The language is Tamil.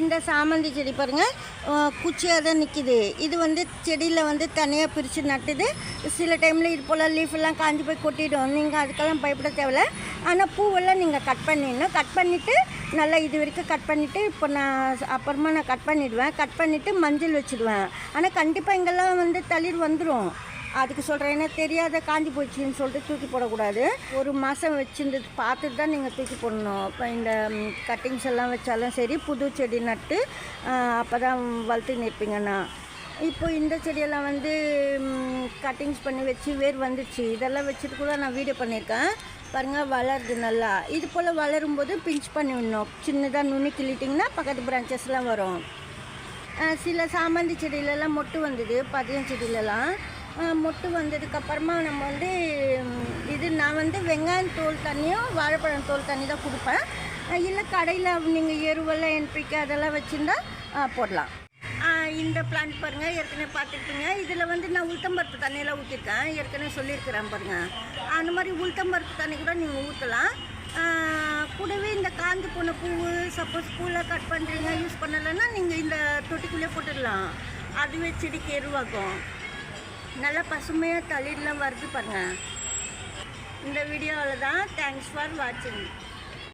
இந்த சாமந்தி செடி பாருங்கள் குச்சியாக தான் நிற்கிது இது வந்து செடியில் வந்து தனியாக பிரித்து நட்டுது. சில டைமில் இது போல் லீஃப் எல்லாம் காஞ்சி போய் கொட்டிடும். நீங்கள் அதுக்கெல்லாம் பயப்பட தேவையில்ல. ஆனால் பூவெல்லாம் நீங்கள் கட் பண்ணிடணும். கட் பண்ணிவிட்டு நல்லா இது வரைக்கும் கட் பண்ணிவிட்டு இப்போ நான் அப்புறமா நான் கட் பண்ணிவிடுவேன் கட் பண்ணிவிட்டு மஞ்சள் வச்சுடுவேன். ஆனால் கண்டிப்பாக இங்கெல்லாம் வந்து தளிர் வந்துடும் அதுக்கு சொல்கிறேன் ஏன்னா தெரியாத காஞ்சி போச்சுன்னு சொல்லிட்டு தூக்கி போடக்கூடாது. ஒரு மாதம் வச்சுருந்து பார்த்துட்டு தான் நீங்கள் தூக்கி போடணும். இப்போ இந்த கட்டிங்ஸ் எல்லாம் வச்சாலும் சரி புது செடி நட்டு அப்போ தான் வளர்த்து நிற்பீங்கண்ணா இப்போ இந்த செடியெல்லாம் வந்து கட்டிங்ஸ் பண்ணி வச்சு வேர் வந்துடுச்சு இதெல்லாம் வச்சுட்டு கூட நான் வீடியோ பண்ணியிருக்கேன். பாருங்கள் வளருது நல்லா. இது போல் வளரும்போது பிஞ்ச் பண்ணி விடணும். சின்னதாக நுனி கிள்ளிட்டிங்கன்னா பக்கத்து பிரான்ச்சஸ்லாம் வரும். சில சாமந்தி செடியிலலாம் மொட்டு வந்தது பதியம் செடியிலலாம். மொட்டு வந்ததுக்கப்புறமா நம்ம வந்து இது நான் வந்து வெங்காயம் தோல் தண்ணியும் வாழைப்பழம் தோல் தண்ணி தான் கொடுப்பேன். இல்லை கடையில் நீங்கள் எருவெல்லாம் என்பிக்கு அதெல்லாம் வச்சுருந்தா போடலாம். இந்த பிளான்ட் பாருங்கள் ஏற்கனவே பார்த்துருப்பீங்க. இதில் வந்து நான் உளுத்தம்பருப்பு தண்ணியெல்லாம் ஊற்றிருக்கேன் ஏற்கனவே சொல்லியிருக்கிறேன் பாருங்கள் அந்த மாதிரி உளுத்தம்பருப்பு தண்ணி கூட நீங்கள் ஊற்றலாம் கூடவே இந்த காந்து போன பூவு சப்போஸ் பூவில் கட் பண்ணுறீங்க யூஸ் பண்ணலைன்னா நீங்கள் இந்த தொட்டிக்குள்ளே போட்டுடலாம். அதுவே செடிக்கு எருவாகும் நல்லா பசுமையாக தளிர்லாம் வருது பாருங்கள் இந்த வீடியோவில் தான் தேங்க்ஸ் ஃபார் வாட்சிங்